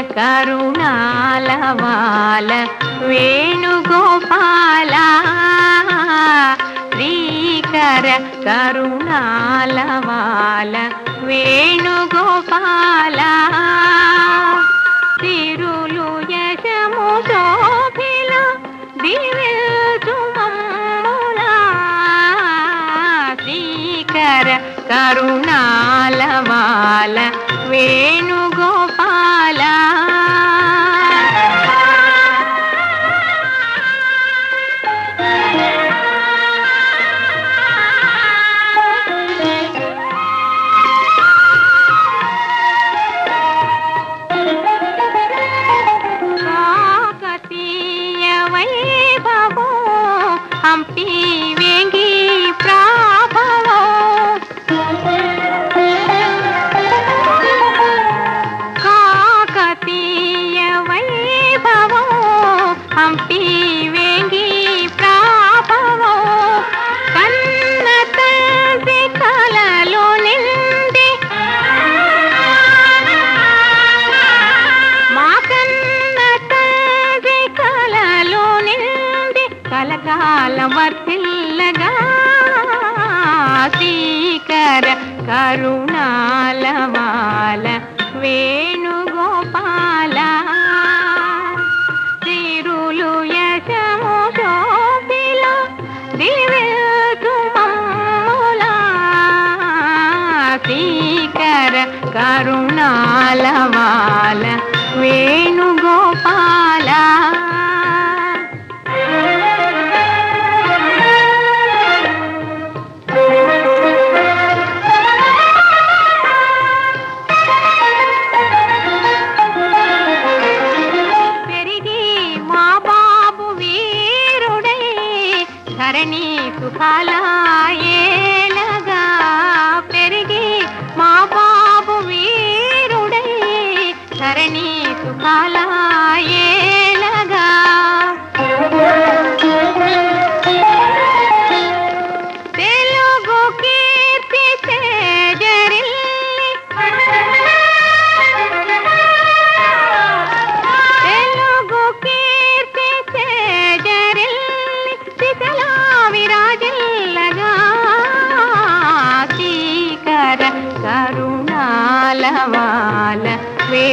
కరుణాలవాల వేణుగోపాల శ్రీకర కరుణాలవాల వేణుగోపాల. తిరులు యశము శోభిల దివ్యతుమమ్ములా శ్రీకర కరుణాలవాల వే హంపి వేంగి ప్రాభవో. కాకతీయ వైభవో హంపి కలకాల వర్తిల్లగా శ్రీకర కరుణాలవాల వేణుగోపాల. తిరులు యశము శోభిల దివ్యతుమమ్ములా శ్రీకర కరుణాలవాల వేణుగో ధరణి సుఖాలాయే శ్రీకర కరుణాలవాల వే